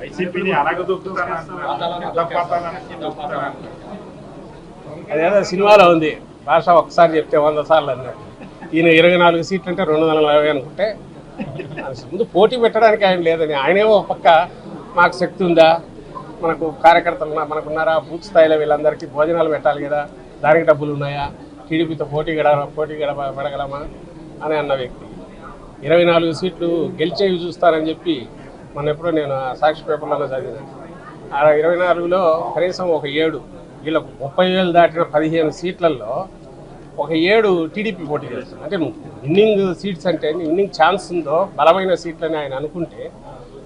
వైసీపీని అదేదో సినిమాలో ఉంది. భాష ఒకసారి చెప్తే వంద సార్లు అన్నట్టు ఈయన ఇరవై నాలుగు సీట్లు అంటే రెండు వందల నలభై అనుకుంటే అసలు ముందు పోటీ పెట్టడానికి ఆయన లేదని. ఆయనేమో ఒక పక్క మాకు శక్తి ఉందా? మనకు కార్యకర్తలు ఉన్నా- మనకున్నారా? బూత్ స్థాయిలో వీళ్ళందరికీ భోజనాలు పెట్టాలి కదా? దానికి డబ్బులు ఉన్నాయా? టీడీపీతో పోటీ గడ పోటీ గడ పడగలమా? అని అన్న వ్యక్తి. ఇరవై నాలుగు సీట్లు గెలిచేవి చూస్తారని చెప్పి మన ఎప్పుడో నేను సాక్షి పేపర్లలో చదివిన. ఆ ఇరవై నాలుగులో కనీసం ఒక ఏడు వీళ్ళకు ముప్పై వేలు దాటిన పదిహేను సీట్లలో ఒక ఏడు టీడీపీ పోటీ చేస్తుంది. అంటే నువ్వు విన్నింగ్ సీట్స్ అంటే విన్నింగ్ ఛాన్స్ ఉందో బలమైన సీట్లని ఆయన అనుకుంటే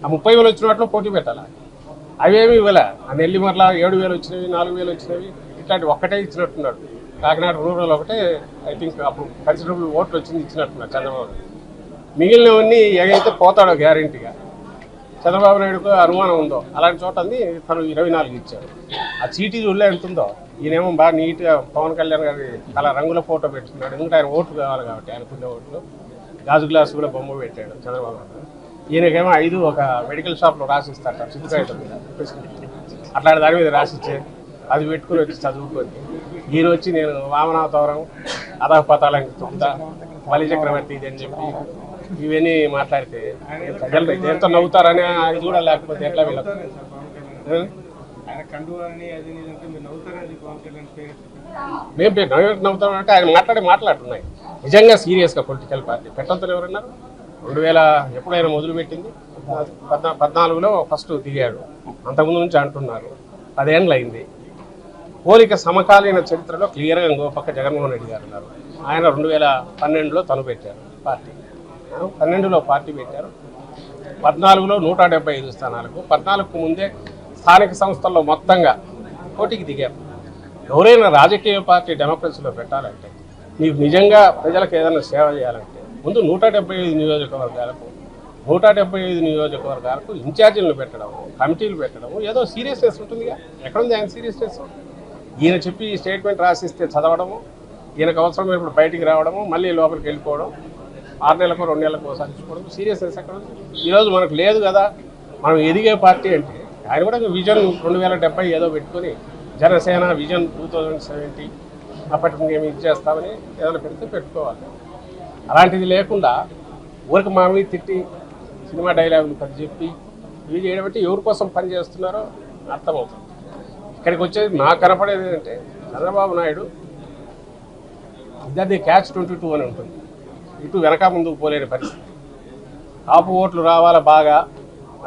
ఆ ముప్పై వేలు వచ్చిన వాటిలో పోటీ పెట్టాలి? అవేమి ఇవ్వలే. ఆ నెల్లిమర్ల ఏడు వేలు వచ్చినవి నాలుగు వేలు వచ్చినవి ఇట్లాంటి ఒక్కటే ఇచ్చినట్టున్నాడు. కాకినాడ రూరల్ ఒకటే ఐ థింక్ అప్పుడు కన్సిడరబుల్ ఓట్లు వచ్చింది ఇచ్చినట్టున్నాడు చంద్రబాబు. మిగిలినవన్నీ ఏదైతే పోతాడో గ్యారంటీగా. చంద్రబాబు నాయుడుకు అనుమానం ఉందో అలాంటి చోట అంది తను ఇరవై నాలుగు ఇచ్చాడు. ఆ చీటీ చూడలే ఉంటుందో ఈయనేమో బాగా నీట్గా పవన్ కళ్యాణ్ గారి అలా రంగుల ఫోటో పెట్టుకున్నాడు. ఎందుకంటే ఆయన ఓట్లు కావాలి కాబట్టి ఆయనకున్న ఓట్లు. గాజు గ్లాసు కూడా బొమ్మ పెట్టాడు చంద్రబాబు నాయుడు. ఈయనకేమో ఐదు ఒక మెడికల్ షాప్లో రాసిస్తాడు చిత్రకాయటం మీద. అట్లాంటి దాని మీద రాసిచ్చే అది పెట్టుకుని వచ్చి చదువుకొని. ఈయన వచ్చి నేను వామనావతారం అధపతాలని చెప్తా బలి చక్రవర్తి ఇది అని చెప్పి ఇవన్నీ మాట్లాడితే ప్రజలు దేంతో నవ్వుతారని అది కూడా లేకపోతే ఎట్లా వీళ్ళకి? అంటే మేము పె- నవ్వు- నవ్వుతామంటే ఆయన మాట్లాడే మాట్లాడుతున్నాయి నిజంగా సీరియస్గా పొలిటికల్ పార్టీ పెట్టంతలు ఎవరన్నారు? రెండు వేల ఎప్పుడైనా మొదలుపెట్టింది? పద్నా పద్నాలుగులో ఫస్ట్ దిగాడు. అంతకుముందు నుంచి అంటున్నారు. పదేళ్ళు అయింది పోలిక సమకాలీన చరిత్రలో క్లియర్గా ఇంకో పక్క జగన్మోహన్ రెడ్డి గారు ఉన్నారు. ఆయన రెండు వేల పన్నెండులో తను పెట్టారు పార్టీ. పెట్టారు పన్నెండులో పార్టీ పెట్టారు. పద్నాలుగులో నూట డెబ్బై ఐదు స్థానాలకు పద్నాలుగుకు ముందే స్థానిక సంస్థల్లో మొత్తంగా పోటీకి దిగారు. ఎవరైనా రాజకీయ పార్టీ డెమోక్రసీలో పెట్టాలంటే నీకు నిజంగా ప్రజలకు ఏదైనా సేవ చేయాలంటే ముందు నూట డెబ్బై ఐదు నియోజకవర్గాలకు నూట డెబ్బై ఐదు నియోజకవర్గాలకు ఇన్ఛార్జీలను పెట్టడం కమిటీలు పెట్టడం ఏదో సీరియస్నెస్ ఉంటుందిగా. ఎక్కడుంది ఆయన సీరియస్నెస్ ఈయన చెప్పి స్టేట్మెంట్ రాసిస్తే చదవడము ఈయనకు అవసరమైనప్పుడు బయటికి రావడము మళ్ళీ లోపలికి వెళ్ళిపోవడం ఆరు నెలలకు రెండు నెలలకు ఒకసారి సీరియస్నెస్ ఎక్కడ ఈరోజు మనకు లేదు కదా మనం ఎదిగే పార్టీ అంటే ఆయన కూడా విజన్ రెండు వేల డెబ్బై ఏదో పెట్టుకొని Janasena vision two thousand seventy అప్పటికి మేము ఇది చేస్తామని ఏదైనా పెడితే పెట్టుకోవాలి. అలాంటిది లేకుండా ఊరికి మా మీద తిట్టి సినిమా డైలాగులు పది చెప్పి ఇవి చేయడం ఎవరి కోసం పని చేస్తున్నారో అర్థమవుతుంది. ఇక్కడికి వచ్చేది నాకు కనపడేది ఏంటంటే చంద్రబాబు నాయుడు ఇద్దరిది క్యాచ్ ట్వంటీ టూ అని ఉంటుంది. ఇటు వెనక ముందుకు పోలేని పరిస్థితి. కాపు ఓట్లు రావాలా బాగా?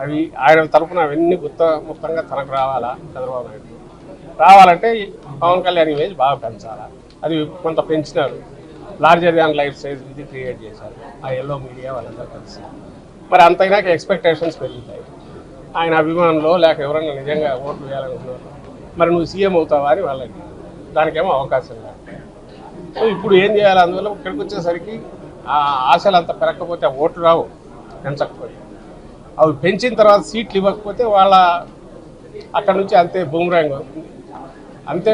అవి ఆయన తరపున అవన్నీ గుత్త మొత్తంగా తనకు రావాలా చంద్రబాబు నాయుడు? రావాలంటే ఈ పవన్ కళ్యాణ్ ఇమేజ్ బాగా పెంచాలా? అది కొంత పెంచినారు. లార్జర్ దాన్ లైఫ్ సైజ్ ఇది క్రియేట్ చేశారు. ఆ ఎల్లో మీడియా వాళ్ళందరూ కలిసి. మరి అంతైనాక ఎక్స్పెక్టేషన్స్ పెరుగుతాయి. ఆయన అభిమానులు లేక ఎవరన్నా నిజంగా ఓట్లు వేయాలనుకున్నారు మరి నువ్వు సీఎం అవుతావా అని వాళ్ళకి దానికేమో అవకాశం లేదు. సో ఇప్పుడు ఏం చేయాలి అందువల్ల ఇక్కడికి వచ్చేసరికి ఆశలు అంత పెరగకపోతే ఆ ఓట్లు రావు పెంచకపోతే. అవి పెంచిన తర్వాత సీట్లు ఇవ్వకపోతే వాళ్ళ అక్కడ నుంచి అంతే బూమరాంగ్ అవుతుంది. అంతే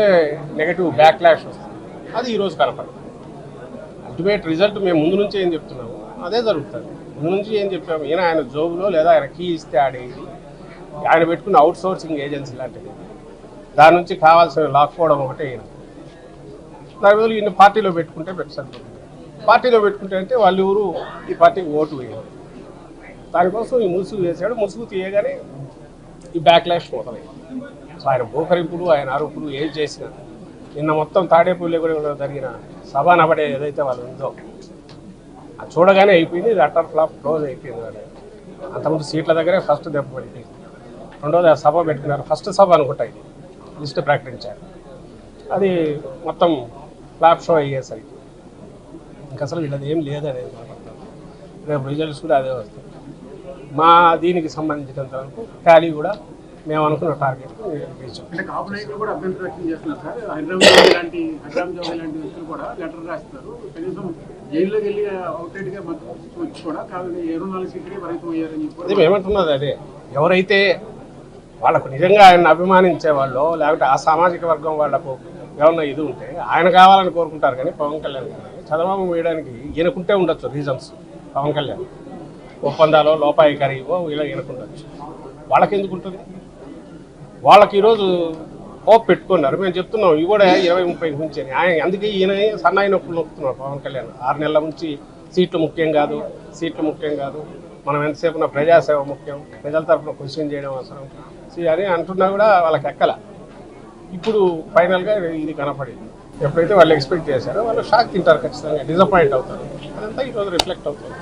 నెగటివ్ బ్యాక్లాష్ వస్తుంది. అది ఈరోజు కనపడదు అల్టిమేట్ రిజల్ట్ మేము ముందు నుంచి ఏం చెప్తున్నాము అదే జరుగుతుంది. ముందు నుంచి ఏం చెప్పాము ఈయన ఆయన జోబులో లేదా ఆయన కీ ఇస్తే ఆడేది. ఆయన పెట్టుకున్న అవుట్ సోర్సింగ్ ఏజెన్సీ లాంటిది. దాని నుంచి కావాల్సిన లాక్కోవడం ఒకటే ఈయన. దాని బదులు ఈయన పార్టీలో పెట్టుకుంటే పెట్టుకుంటుంది పార్టీలో పెట్టుకుంటారంటే వాళ్ళు ఎవరు ఈ పార్టీకి ఓటు వేయరు. దానికోసం ఈ ముసుగు వేసాడు ముసుగు తీయగానే ఈ బ్యాక్లాష్ పోతున్నాయి సో ఆయన భూకరింపులు ఆయన అరుపులు ఏం చేసినా నిన్న మొత్తం తాడేపల్లి కూడా జరిగిన సభ నబడే ఏదైతే వాళ్ళు ఉందో అది చూడగానే అయిపోయింది. ఇది ఫ్లాప్ క్లోజ్ అయిపోయింది వాళ్ళు అంతకుముందు సీట్ల దగ్గరే ఫస్ట్ దెబ్బ పడిపోయింది. రెండోది ఆ సభ పెట్టుకున్నారు. ఫస్ట్ సభ అనుకుంటా ఇది. లిస్ట్ ప్రకటించారు. అది మొత్తం ఫ్లాప్ షో అయ్యేసరికి. ఇంకా అసలు వీళ్ళది ఏం లేదనేది కనపడుతుంది రేపు రిజల్ట్స్ కూడా అదే వస్తాయి. మా దీనికి సంబంధించినంత వరకు టాలీ కూడా మేము అనుకున్న టార్గెట్ అది మేమంటున్నది అదే. ఎవరైతే వాళ్ళకు నిజంగా ఆయన అభిమానించే వాళ్ళు లేకపోతే ఆ సామాజిక వర్గం వాళ్ళకు ఏమన్నా ఇది ఉంటే ఆయన కావాలని కోరుకుంటారు కానీ పవన్ కళ్యాణ్ చంద్రబాబు వేయడానికి ఈయనకుంటే ఉండొచ్చు రీజన్స్ పవన్ కళ్యాణ్. ఒప్పందాలు లోపాయికారియో ఇలా ఈయనకుండొచ్చు వాళ్ళకి ఎందుకు ఉంటుంది వాళ్ళకి ఈరోజు హోప్ పెట్టుకున్నారు. మేము చెప్తున్నాం ఇవి కూడా ఇరవై ముప్పై నుంచి అని. ఆయన అందుకే ఈయన సన్నాయి నొప్పులు నొప్పుతున్నారు పవన్ కళ్యాణ్. ఆరు నెలల నుంచి సీట్లు ముఖ్యం కాదు సీట్లు ముఖ్యం కాదు. మనం ఎంతసేపు ప్రజాసేవ ముఖ్యం ప్రజల తరఫున క్వశ్చన్ చేయడం అవసరం. అని అంటున్నా కూడా వాళ్ళకి ఎక్కల. ఇప్పుడు ఫైనల్గా ఇది కనపడింది. ఎప్పుడైతే వాళ్ళు ఎక్స్పెక్ట్ చేశారో వాళ్ళు షాక్ తింటారు ఖచ్చితంగా డిసప్పాయింట్ అవుతారు. అదంతా ఈరోజు రిఫ్లెక్ట్ అవుతుంది.